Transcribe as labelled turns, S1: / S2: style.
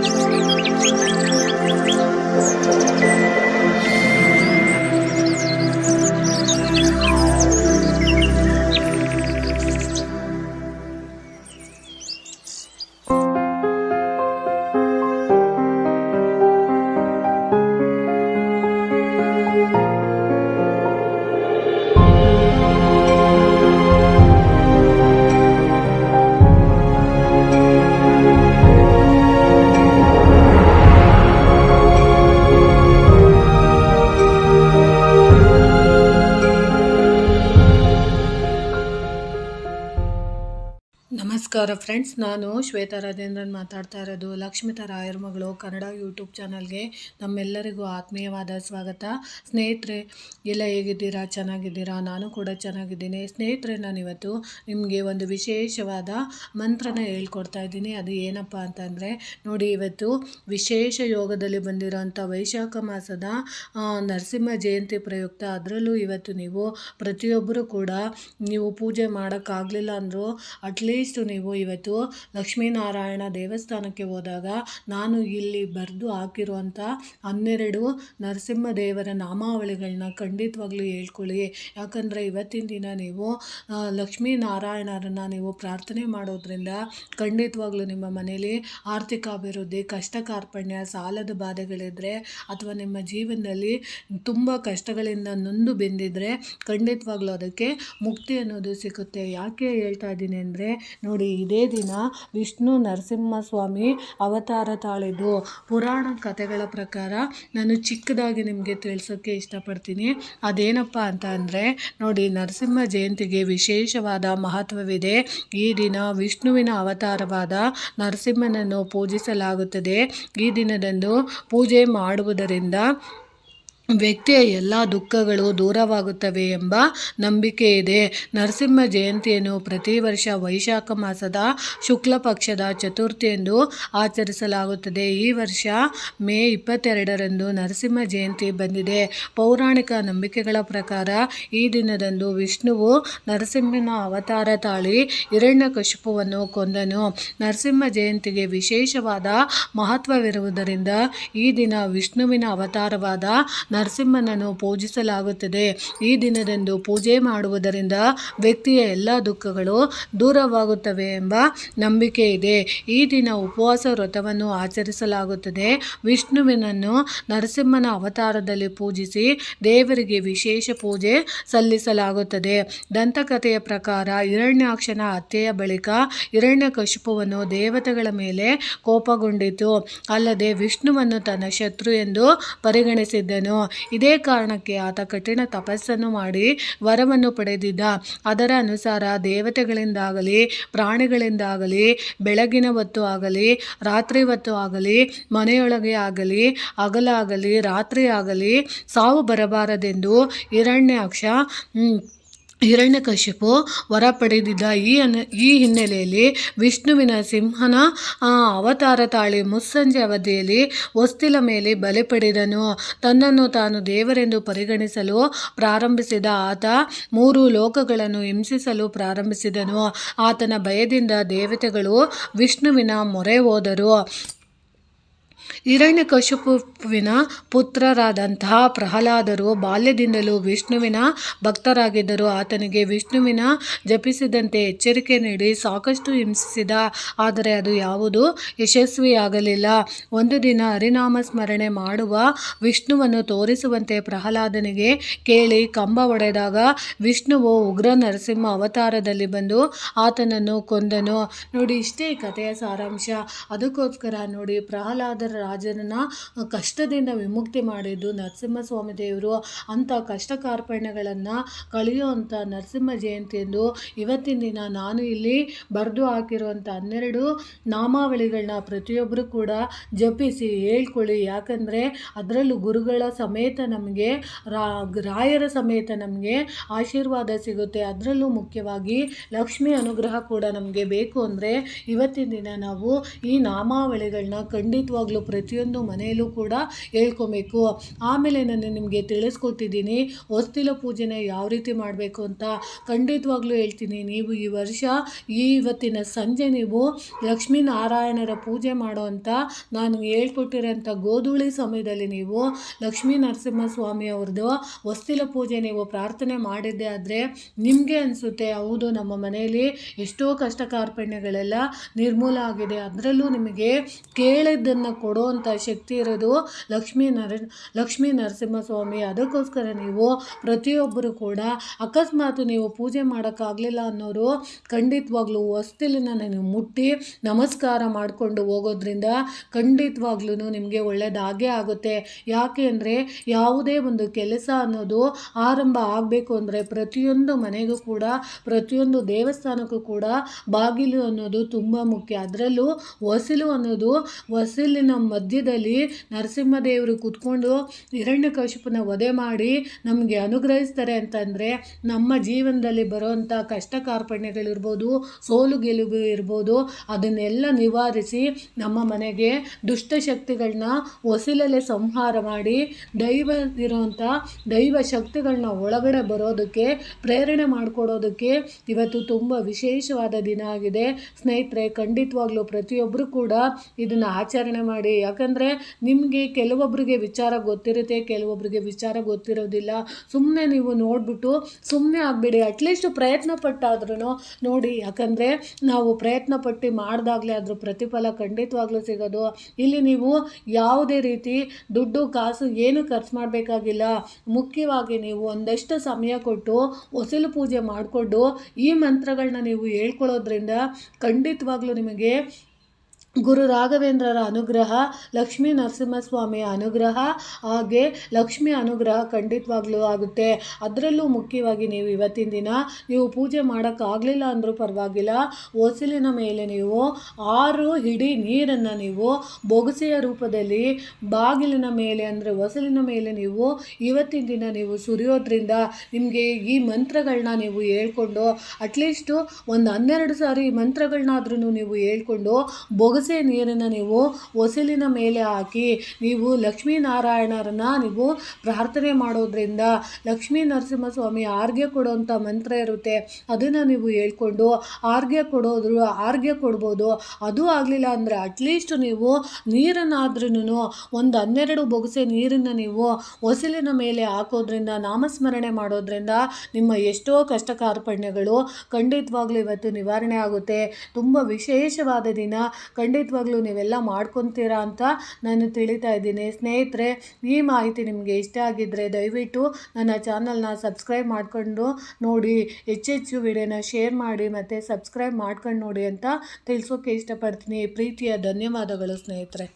S1: Música ನಮಸ್ಕಾರ ಫ್ರೆಂಡ್ಸ್ ನಾನು ಶ್ವೇತಾ ರಾಜೇಂದ್ರನ್ ಮಾತಾಡ್ತಾ ಇರೋದು. ಲಕ್ಷ್ಮಿತಾ ರಾಯರ್ ಮಗಳು, ಕನ್ನಡ ಯೂಟ್ಯೂಬ್ ಚಾನಲ್ಗೆ ನಮ್ಮೆಲ್ಲರಿಗೂ ಆತ್ಮೀಯವಾದ ಸ್ವಾಗತ. ಸ್ನೇಹಿತರೆ, ಎಲ್ಲ ಹೇಗಿದ್ದೀರಾ? ಚೆನ್ನಾಗಿದ್ದೀರಾ? ನಾನು ಕೂಡ ಚೆನ್ನಾಗಿದ್ದೀನಿ. ಸ್ನೇಹಿತರೆ, ನಾನಿವತ್ತು ನಿಮಗೆ ಒಂದು ವಿಶೇಷವಾದ ಮಂತ್ರನ ಹೇಳ್ಕೊಡ್ತಾ ಇದ್ದೀನಿ. ಅದು ಏನಪ್ಪ ಅಂತಂದರೆ, ನೋಡಿ, ಇವತ್ತು ವಿಶೇಷ ಯೋಗದಲ್ಲಿ ಬಂದಿರೋಂಥ ವೈಶಾಖ ಮಾಸದ ನರಸಿಂಹ ಜಯಂತಿ ಪ್ರಯುಕ್ತ, ಅದರಲ್ಲೂ ಇವತ್ತು ನೀವು ಪ್ರತಿಯೊಬ್ಬರು ಕೂಡ ನೀವು ಪೂಜೆ ಮಾಡೋಕ್ಕಾಗಲಿಲ್ಲ ಅಂದರೂ ಅಟ್ಲೀಸ್ಟ್ ನೀವು ಇವತ್ತು ಲಕ್ಷ್ಮೀನಾರಾಯಣ ದೇವಸ್ಥಾನಕ್ಕೆ ಹೋದಾಗ ನಾನು ಇಲ್ಲಿ ಬರೆದು ಹಾಕಿರುವಂಥ ಹನ್ನೆರಡು ನರಸಿಂಹ ದೇವರ ನಾಮಾವಳಿಗಳನ್ನ ಖಂಡಿತವಾಗ್ಲೂ ಹೇಳ್ಕೊಳ್ಳಿ. ಯಾಕಂದರೆ ಇವತ್ತಿನ ದಿನ ನೀವು ಲಕ್ಷ್ಮೀನಾರಾಯಣರನ್ನು ನೀವು ಪ್ರಾರ್ಥನೆ ಮಾಡೋದ್ರಿಂದ ಖಂಡಿತವಾಗ್ಲೂ ನಿಮ್ಮ ಮನೇಲಿ ಆರ್ಥಿಕ ಅಭಿವೃದ್ಧಿ ಕಷ್ಟ ಕಾರ್ಪಣ್ಯ ಸಾಲದ ಬಾಧೆಗಳಿದ್ದರೆ ಅಥವಾ ನಿಮ್ಮ ಜೀವನದಲ್ಲಿ ತುಂಬ ಕಷ್ಟಗಳಿಂದ ನೊಂದು ಬೆಂದಿದ್ರೆ ಖಂಡಿತವಾಗ್ಲೂ ಅದಕ್ಕೆ ಮುಕ್ತಿ ಅನ್ನೋದು ಸಿಗುತ್ತೆ. ಯಾಕೆ ಹೇಳ್ತಾ ಇದ್ದೀನಿ ಅಂದರೆ ನೋಡಿ ಇದೇ ದಿನ ವಿಷ್ಣು ನರಸಿಂಹಸ್ವಾಮಿ ಅವತಾರ ತಾಳಿದ್ದು. ಪುರಾಣ ಕಥೆಗಳ ಪ್ರಕಾರ ನಾನು ಚಿಕ್ಕದಾಗಿ ನಿಮಗೆ ತಿಳಿಸೋಕ್ಕೆ ಇಷ್ಟಪಡ್ತೀನಿ. ಅದೇನಪ್ಪ ಅಂತ ಅಂದರೆ, ನೋಡಿ ನರಸಿಂಹ ಜಯಂತಿಗೆ ವಿಶೇಷವಾದ ಮಹತ್ವವಿದೆ. ಈ ದಿನ ವಿಷ್ಣುವಿನ ಅವತಾರವಾದ ನರಸಿಂಹನನ್ನು ಪೂಜಿಸಲಾಗುತ್ತದೆ. ಈ ದಿನದಂದು ಪೂಜೆ ಮಾಡುವುದರಿಂದ ವ್ಯಕ್ತಿಯ ಎಲ್ಲ ದುಃಖಗಳು ದೂರವಾಗುತ್ತವೆ ಎಂಬ ನಂಬಿಕೆ ಇದೆ. ನರಸಿಂಹ ಜಯಂತಿಯನ್ನು ಪ್ರತಿ ವರ್ಷ ವೈಶಾಖ ಮಾಸದ ಶುಕ್ಲ ಪಕ್ಷದ ಚತುರ್ಥಿಯೆಂದು ಆಚರಿಸಲಾಗುತ್ತದೆ. ಈ ವರ್ಷ ಮೇ ಇಪ್ಪತ್ತೆರಡರಂದು ನರಸಿಂಹ ಜಯಂತಿ ಬಂದಿದೆ. ಪೌರಾಣಿಕ ನಂಬಿಕೆಗಳ ಪ್ರಕಾರ ಈ ದಿನದಂದು ವಿಷ್ಣುವು ನರಸಿಂಹನ ಅವತಾರ ತಾಳಿ ಹಿರಣ್ಯಕಶಿಪುವನ್ನು ಕೊಂದನು. ನರಸಿಂಹ ಜಯಂತಿಗೆ ವಿಶೇಷವಾದ ಮಹತ್ವವಿರುವುದರಿಂದ ಈ ದಿನ ವಿಷ್ಣುವಿನ ಅವತಾರವಾದ ನರಸಿಂಹನನ್ನು ಪೂಜಿಸಲಾಗುತ್ತದೆ. ಈ ದಿನದಂದು ಪೂಜೆ ಮಾಡುವುದರಿಂದ ವ್ಯಕ್ತಿಯ ಎಲ್ಲ ದುಃಖಗಳು ದೂರವಾಗುತ್ತವೆ ಎಂಬ ನಂಬಿಕೆ ಇದೆ. ಈ ದಿನ ಉಪವಾಸ ವ್ರತವನ್ನು ಆಚರಿಸಲಾಗುತ್ತದೆ. ವಿಷ್ಣುವಿನನ್ನು ನರಸಿಂಹನ ಅವತಾರದಲ್ಲಿ ಪೂಜಿಸಿ ದೇವರಿಗೆ ವಿಶೇಷ ಪೂಜೆ ಸಲ್ಲಿಸಲಾಗುತ್ತದೆ. ದಂತಕಥೆಯ ಪ್ರಕಾರ ಹಿರಣ್ಯಾಕ್ಷನ ಹತ್ಯೆಯ ಬಳಿಕ ಹಿರಣ್ಯಕಶಿಪುವನ್ನು ದೇವತೆಗಳ ಮೇಲೆ ಕೋಪಗೊಂಡಿತು. ಅಲ್ಲದೆ ವಿಷ್ಣುವನ್ನು ತನ್ನ ಶತ್ರು ಎಂದು ಪರಿಗಣಿಸಿದ್ದನು. ಇದೇ ಕಾರಣಕ್ಕೆ ಆತ ಕಠಿಣ ತಪಸ್ಸನ್ನು ಮಾಡಿ ವರವನ್ನು ಪಡೆದಿದ್ದ. ಅದರ ಅನುಸಾರ ದೇವತೆಗಳಿಂದಾಗಲಿ, ಪ್ರಾಣಿಗಳಿಂದಾಗಲಿ, ಬೆಳಗಿನ ಹೊತ್ತು ಆಗಲಿ, ರಾತ್ರಿ ಹೊತ್ತು ಆಗಲಿ, ಮನೆಯೊಳಗೆ ಆಗಲಿ, ಹಗಲಾಗಲಿ, ರಾತ್ರಿ ಆಗಲಿ ಸಾವು ಬರಬಾರದೆಂದು ಹಿರಣ್ಯಾಕ್ಷ ಹಿರಣ್ಯಕಶಿಪು ವರ ಪಡೆದಿದ್ದ ಈ ಈ ಹಿನ್ನೆಲೆಯಲ್ಲಿ ವಿಷ್ಣುವಿನ ಸಿಂಹನ ಅವತಾರ ತಾಳಿ ಮುಸ್ಸಂಜೆ ಅವಧಿಯಲ್ಲಿ ಹೊಸ್ತಿಲ ಮೇಲೆ ಬಲೆ ಪಡೆದನು. ತನ್ನನ್ನು ತಾನು ದೇವರೆಂದು ಪರಿಗಣಿಸಲು ಪ್ರಾರಂಭಿಸಿದ ಆತ ಮೂರು ಲೋಕಗಳನ್ನು ಹಿಂಸಿಸಲು ಪ್ರಾರಂಭಿಸಿದನು. ಆತನ ಭಯದಿಂದ ದೇವತೆಗಳು ವಿಷ್ಣುವಿನ ಮೊರೆ ಹೋದರು. ಹಿರಣ್ಯಕಶಿಪುವಿನ ಪುತ್ರರಾದಂತಹ ಪ್ರಹ್ಲಾದರು ಬಾಲ್ಯದಿಂದಲೂ ವಿಷ್ಣುವಿನ ಭಕ್ತರಾಗಿದ್ದರು. ಆತನಿಗೆ ವಿಷ್ಣುವಿನ ಜಪಿಸಿದಂತೆ ಎಚ್ಚರಿಕೆ ನೀಡಿ ಸಾಕಷ್ಟು ಹಿಂಸಿಸಿದ, ಆದರೆ ಅದು ಯಾವುದು ಯಶಸ್ವಿಯಾಗಲಿಲ್ಲ. ಒಂದು ದಿನ ಹರಿನಾಮ ಸ್ಮರಣೆ ಮಾಡುವ ವಿಷ್ಣುವನ್ನು ತೋರಿಸುವಂತೆ ಪ್ರಹ್ಲಾದನಿಗೆ ಕೇಳಿ ಕಂಬ ಒಡೆದಾಗ ವಿಷ್ಣುವು ಉಗ್ರ ನರಸಿಂಹ ಅವತಾರದಲ್ಲಿ ಬಂದು ಆತನನ್ನು ಕೊಂದನು. ನೋಡಿ, ಇಷ್ಟೇ ಕಥೆಯ ಸಾರಾಂಶ. ಅದಕ್ಕೋಸ್ಕರ ನೋಡಿ, ಪ್ರಹ್ಲಾದರ ರಾಜನನ್ನ ಕಷ್ಟದಿಂದ ವಿಮುಕ್ತಿ ಮಾಡಿದ್ದು ನರಸಿಂಹಸ್ವಾಮಿ ದೇವರು. ಅಂಥ ಕಷ್ಟ ಕಾರ್ಪಣ್ಯಗಳನ್ನು ಕಳೆಯುವಂಥ ನರಸಿಂಹ ಜಯಂತಿ ಎಂದು ಇವತ್ತಿನ ದಿನ ನಾನು ಇಲ್ಲಿ ಬರೆದು ಹಾಕಿರುವಂಥ ಹನ್ನೆರಡು ನಾಮಾವಳಿಗಳನ್ನ ಪ್ರತಿಯೊಬ್ಬರು ಕೂಡ ಜಪಿಸಿ ಹೇಳ್ಕೊಳ್ಳಿ. ಯಾಕಂದರೆ ಅದರಲ್ಲೂ ಗುರುಗಳ ಸಮೇತ ನಮಗೆ ರಾಯರ ಸಮೇತ ನಮಗೆ ಆಶೀರ್ವಾದ ಸಿಗುತ್ತೆ. ಅದರಲ್ಲೂ ಮುಖ್ಯವಾಗಿ ಲಕ್ಷ್ಮಿ ಅನುಗ್ರಹ ಕೂಡ ನಮಗೆ ಬೇಕು ಅಂದರೆ ಇವತ್ತಿನ ದಿನ ನಾವು ಈ ನಾಮಾವಳಿಗಳನ್ನ ಖಂಡಿತವಾಗ್ಲೂ ಪ್ರತಿಯೊಂದು ಮನೆಯಲ್ಲೂ ಕೂಡ ಹೇಳ್ಕೊಬೇಕು. ಆಮೇಲೆ ನಾನು ನಿಮಗೆ ತಿಳಿಸ್ಕೊಟ್ಟಿದ್ದೀನಿ, ಹೊಸ್ತಿಲ ಪೂಜೆನ ಯಾವ ರೀತಿ ಮಾಡಬೇಕು ಅಂತ ಖಂಡಿತವಾಗ್ಲೂ ಹೇಳ್ತೀನಿ. ನೀವು ಈ ವರ್ಷ, ಈ ಇವತ್ತಿನ ಸಂಜೆ ನೀವು ಲಕ್ಷ್ಮೀನಾರಾಯಣರ ಪೂಜೆ ಮಾಡೋ ಅಂತ ನಾನು ಹೇಳ್ಕೊಟ್ಟಿರೋಂಥ ಗೋಧೂಳಿ ಸಮಯದಲ್ಲಿ ನೀವು ಲಕ್ಷ್ಮೀ ನರಸಿಂಹಸ್ವಾಮಿ ಅವ್ರದ್ದು ಹೊಸ್ತಿಲ ಪೂಜೆ ನೀವು ಪ್ರಾರ್ಥನೆ ಮಾಡಿದ್ದೆ ಆದರೆ ನಿಮಗೆ ಅನಿಸುತ್ತೆ, ಹೌದು ನಮ್ಮ ಮನೆಯಲ್ಲಿ ಎಷ್ಟೋ ಕಷ್ಟ ಕಾರ್ಪಣ್ಯಗಳೆಲ್ಲ ನಿರ್ಮೂಲ ಆಗಿದೆ. ಅದರಲ್ಲೂ ನಿಮಗೆ ಕೇಳಿದ್ದನ್ನು ಕೊಡೋವಂಥ ಶಕ್ತಿ ಇರೋದು ಲಕ್ಷ್ಮೀ ನರ ಲಕ್ಷ್ಮೀ ನರಸಿಂಹಸ್ವಾಮಿ. ಅದಕ್ಕೋಸ್ಕರ ನೀವು ಪ್ರತಿಯೊಬ್ಬರು ಕೂಡ ಅಕಸ್ಮಾತ್ ನೀವು ಪೂಜೆ ಮಾಡೋಕ್ಕಾಗಲಿಲ್ಲ ಅನ್ನೋರು ಖಂಡಿತವಾಗ್ಲೂ ವಸ್ತಿಲಿನ ನೀವು ಮುಟ್ಟಿ ನಮಸ್ಕಾರ ಮಾಡಿಕೊಂಡು ಹೋಗೋದ್ರಿಂದ ಖಂಡಿತವಾಗ್ಲೂ ನಿಮಗೆ ಒಳ್ಳೆಯದಾಗೇ ಆಗುತ್ತೆ. ಯಾಕೆ ಅಂದರೆ ಯಾವುದೇ ಒಂದು ಕೆಲಸ ಅನ್ನೋದು ಆರಂಭ ಆಗಬೇಕು ಅಂದರೆ ಪ್ರತಿಯೊಂದು ಮನೆಗೂ ಕೂಡ, ಪ್ರತಿಯೊಂದು ದೇವಸ್ಥಾನಕ್ಕೂ ಕೂಡ ಬಾಗಿಲು ಅನ್ನೋದು ತುಂಬ ಮುಖ್ಯ. ಅದರಲ್ಲೂ ಹೊಸಿಲು ಅನ್ನೋದು, ಹೊಸಿಲಿನ ಮಧ್ಯದಲ್ಲಿ ನರಸಿಂಹದೇವರು ಕೂತ್ಕೊಂಡು ಹಿರಣ್ಯಕಶಿಪನ ವಧೆ ಮಾಡಿ ನಮಗೆ ಅನುಗ್ರಹಿಸ್ತಾರೆ ಅಂತಂದರೆ ನಮ್ಮ ಜೀವನದಲ್ಲಿ ಬರುವಂಥ ಕಷ್ಟ ಕಾರ್ಪಣ್ಯಗಳಿರ್ಬೋದು, ಸೋಲು ಗೆಲುವು ಇರ್ಬೋದು, ಅದನ್ನೆಲ್ಲ ನಿವಾರಿಸಿ ನಮ್ಮ ಮನೆಗೆ ದುಷ್ಟಶಕ್ತಿಗಳನ್ನ ಒಸಿಲಲ್ಲೇ ಸಂಹಾರ ಮಾಡಿ ದೈವ ಇರೋವಂಥ ದೈವ ಶಕ್ತಿಗಳನ್ನ ಒಳಗಡೆ ಬರೋದಕ್ಕೆ, ಪ್ರೇರಣೆ ಮಾಡಿಕೊಡೋದಕ್ಕೆ ಇವತ್ತು ತುಂಬ ವಿಶೇಷವಾದ ದಿನ ಆಗಿದೆ. ಸ್ನೇಹಿತರೆ, ಖಂಡಿತವಾಗ್ಲೂ ಪ್ರತಿಯೊಬ್ಬರು ಕೂಡ ಇದನ್ನು ಆಚರಣೆ ಮಾಡಿ ಯಾಕಂದರೆ ನಿಮಗೆ ಕೆಲವೊಬ್ಬರಿಗೆ ವಿಚಾರ ಗೊತ್ತಿರುತ್ತೆ ಕೆಲವೊಬ್ಬರಿಗೆ ವಿಚಾರ ಗೊತ್ತಿರೋದಿಲ್ಲ. ಸುಮ್ಮನೆ ನೀವು ನೋಡಿಬಿಟ್ಟು ಸುಮ್ಮನೆ ಆಗಬೇಡಿ. ಅಟ್ಲೀಸ್ಟ್ ಪ್ರಯತ್ನ ಪಟ್ಟಾದ್ರೂ ನೋಡಿ. ಯಾಕಂದರೆ ನಾವು ಪ್ರಯತ್ನ ಪಟ್ಟು ಮಾಡಿದಾಗಲೇ ಅದ್ರ ಪ್ರತಿಫಲ ಖಂಡಿತವಾಗ್ಲೂ ಸಿಗೋದು. ಇಲ್ಲಿ ನೀವು ಯಾವುದೇ ರೀತಿ ದುಡ್ಡು, ಕಾಸು ಏನು ಖರ್ಚು ಮಾಡಬೇಕಾಗಿಲ್ಲ. ಮುಖ್ಯವಾಗಿ ನೀವು ಒಂದಷ್ಟು ಸಮಯ ಕೊಟ್ಟು ಹೊಸಲು ಪೂಜೆ ಮಾಡಿಕೊಂಡು ಈ ಮಂತ್ರಗಳನ್ನ ನೀವು ಹೇಳ್ಕೊಳ್ಳೋದ್ರಿಂದ ಖಂಡಿತವಾಗ್ಲೂ ನಿಮಗೆ ಗುರು ರಾಘವೇಂದ್ರರ ಅನುಗ್ರಹ, ಲಕ್ಷ್ಮೀ ನರಸಿಂಹಸ್ವಾಮಿಯ ಅನುಗ್ರಹ ಹಾಗೆ ಲಕ್ಷ್ಮಿ ಅನುಗ್ರಹ ಖಂಡಿತವಾಗ್ಲೂ ಆಗುತ್ತೆ. ಅದರಲ್ಲೂ ಮುಖ್ಯವಾಗಿ ನೀವು ಇವತ್ತಿನ ದಿನ ನೀವು ಪೂಜೆ ಮಾಡೋಕ್ಕಾಗಲಿಲ್ಲ ಅಂದರೂ ಪರವಾಗಿಲ್ಲ, ಹೊಸಲಿನ ಮೇಲೆ ನೀವು ಆರು ಹಿಡಿ ನೀರನ್ನು ನೀವು ಬೊಗಸೆಯ ರೂಪದಲ್ಲಿ ಬಾಗಿಲಿನ ಮೇಲೆ ಅಂದರೆ ಹೊಸಲಿನ ಮೇಲೆ ನೀವು ಇವತ್ತಿನ ದಿನ ನೀವು ಸುರಿಯೋದ್ರಿಂದ ನಿಮಗೆ ಈ ಮಂತ್ರಗಳನ್ನ ನೀವು ಹೇಳ್ಕೊಂಡು ಅಟ್ಲೀಸ್ಟು ಒಂದು ಹನ್ನೆರಡು ಸಾರಿ ಮಂತ್ರಗಳನ್ನಾದ್ರೂ ನೀವು ಹೇಳ್ಕೊಂಡು ಬೊಗಸೆ ನೀರನ್ನು ನೀವು ಹೊಸಲಿನ ಮೇಲೆ ಹಾಕಿ, ನೀವು ಲಕ್ಷ್ಮೀನಾರಾಯಣರನ್ನ ನೀವು ಪ್ರಾರ್ಥನೆ ಮಾಡೋದ್ರಿಂದ ಲಕ್ಷ್ಮೀ ನರಸಿಂಹಸ್ವಾಮಿ ಆರ್ಗೆ ಕೊಡೋವಂಥ ಮಂತ್ರ ಇರುತ್ತೆ. ಅದನ್ನು ನೀವು ಹೇಳ್ಕೊಂಡು ಆರ್ಗೆ ಕೊಡೋದ್ರು ಆರ್ಗೆ ಕೊಡ್ಬೋದು. ಅದು ಆಗಲಿಲ್ಲ ಅಂದರೆ ಅಟ್ಲೀಸ್ಟ್ ನೀವು ನೀರನ್ನಾದ್ರೂ ಒಂದು ಹನ್ನೆರಡು ಬೊಗಸೆ ನೀರನ್ನು ನೀವು ಹೊಸಲಿನ ಮೇಲೆ ಹಾಕೋದ್ರಿಂದ, ನಾಮಸ್ಮರಣೆ ಮಾಡೋದ್ರಿಂದ ನಿಮ್ಮ ಎಷ್ಟೋ ಕಷ್ಟ ಕಾರ್ಪಣ್ಯಗಳು ಖಂಡಿತವಾಗ್ಲೂ ಇವತ್ತು ನಿವಾರಣೆ ಆಗುತ್ತೆ. ತುಂಬ ವಿಶೇಷವಾದ ದಿನ. ಖಂಡಿತವಾಗ್ಲೂ ನೀವೆಲ್ಲ ಮಾಡ್ಕೊತೀರಾ ಅಂತ ನಾನು ತಿಳಿತಾ ಇದ್ದೀನಿ. ಸ್ನೇಹಿತರೆ, ಈ ಮಾಹಿತಿ ನಿಮಗೆ ಇಷ್ಟ ಆಗಿದ್ದರೆ ದಯವಿಟ್ಟು ನನ್ನ ಚಾನಲ್ನ ಸಬ್ಸ್ಕ್ರೈಬ್ ಮಾಡಿಕೊಂಡು ನೋಡಿ. ಹೆಚ್ಚೆಚ್ಚು ವಿಡಿಯೋನ ಶೇರ್ ಮಾಡಿ ಮತ್ತು ಸಬ್ಸ್ಕ್ರೈಬ್ ಮಾಡ್ಕೊಂಡು ನೋಡಿ ಅಂತ ತಿಳಿಸೋಕೆ ಇಷ್ಟಪಡ್ತೀನಿ. ಪ್ರೀತಿಯ ಧನ್ಯವಾದಗಳು ಸ್ನೇಹಿತರೆ.